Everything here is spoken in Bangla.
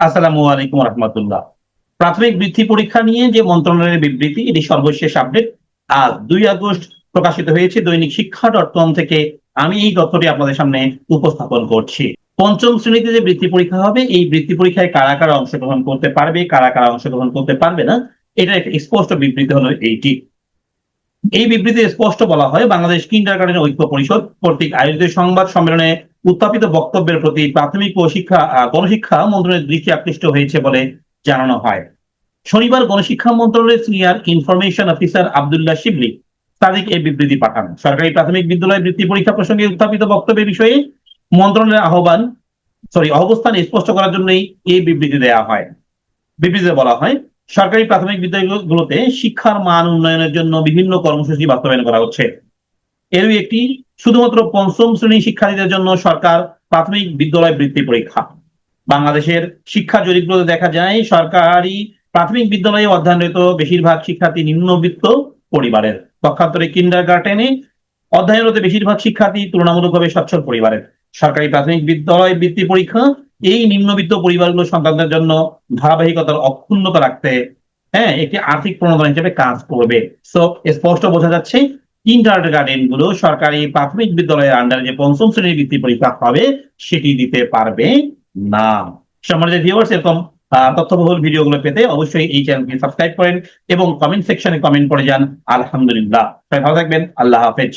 আসসালামু আলাইকুম রহমতুল্লাহ। প্রাথমিক বৃত্তি পরীক্ষা নিয়ে যে মন্ত্রণালয়ের বিবৃতি, এটি সর্বশেষ আপডেট আজ দুই আগস্ট প্রকাশিত হয়েছে দৈনিক শিক্ষা ডট কম থেকে। আমি এই তথ্যটি আপনাদের সামনে উপস্থাপন করছি। পঞ্চম শ্রেণীতে যে বৃত্তি পরীক্ষা হবে, এই বৃত্তি পরীক্ষায় কারা কারা অংশগ্রহণ করতে পারবে, কারা কারা অংশগ্রহণ করতে পারবে না, এটা একটা স্পষ্ট বিবৃতি হলো এইটি। এই বিবৃতি স্পষ্ট বলা হয়, বাংলাদেশ কিন্ডার গার্ডেন ঐক্য পরিষদ কর্তৃক আয়োজিত সংবাদ সম্মেলনে উত্থাপিত বক্তব্যের প্রতি প্রাথমিক ও শিক্ষা গণশিক্ষা মন্ত্রণালয়ের দৃষ্টি আকৃষ্ট হয়েছে বলে জানানো হয়। শনিবার গণশিক্ষা মন্ত্রণালয়ের senior information officer Abdullah Shibli তাদের এই বিবৃতি পাঠান। সরকারি প্রাথমিক বিদ্যালয় বৃত্তি পরীক্ষা প্রসঙ্গে উত্থাপিত বক্তব্যের বিষয়ে মন্ত্রণালয়ের আহ্বান, সরি, অবস্থান স্পষ্ট করার জন্যই এই বিবৃতি দেওয়া হয়। বিবৃতিতে বলা হয়, সরকারি প্রাথমিক বিদ্যালয়গুলোতে শিক্ষার মান উন্নয়নের জন্য বিভিন্ন কর্মসূচি বাস্তবায়ন করা হচ্ছে। এরই একটি শুধুমাত্র পঞ্চম শ্রেণি শিক্ষার্থীদের জন্য সরকার প্রাথমিক বিদ্যালয় বৃত্তি পরীক্ষা। বাংলাদেশের শিক্ষা জরিপগুলোতে দেখা যায়, সরকারি প্রাথমিক বিদ্যালয়ে অধ্যয়নরত বেশিরভাগ শিক্ষার্থী নিম্নবিত্ত পরিবারের। পক্ষান্তরে কিন্ডার গার্ডেনে অধ্যয়নরত বেশিরভাগ শিক্ষার্থী তুলনামূলকভাবে সচ্ছল পরিবারের। সরকারি প্রাথমিক বিদ্যালয় বৃত্তি পরীক্ষা এই নিম্নবিত্ত পরিবারগুলো সন্তানদের জন্য ধারাবাহিকতার অক্ষুণ্ণতা রাখতে হ্যাঁ একটি আর্থিক প্রণোদনা হিসেবে কাজ করবে। সো স্পষ্ট বোঝা যাচ্ছে কিন্ডার গার্ডেনগুলো সরকারি প্রাথমিক বিদ্যালয়ের আন্ডারে যে পঞ্চম শ্রেণির বৃত্তি পরীক্ষা হবে, সেটি দিতে পারবে না। সম্মানিত ভিউয়ার্স এরকম তথ্যবহুল ভিডিওগুলো পেতে অবশ্যই এই চ্যানেলকে সাবস্ক্রাইব করেন এবং কমেন্ট সেকশনে কমেন্ট করে যান। আলহামদুলিল্লাহ। সবাই ভালো থাকবেন। আল্লাহ হাফেজ।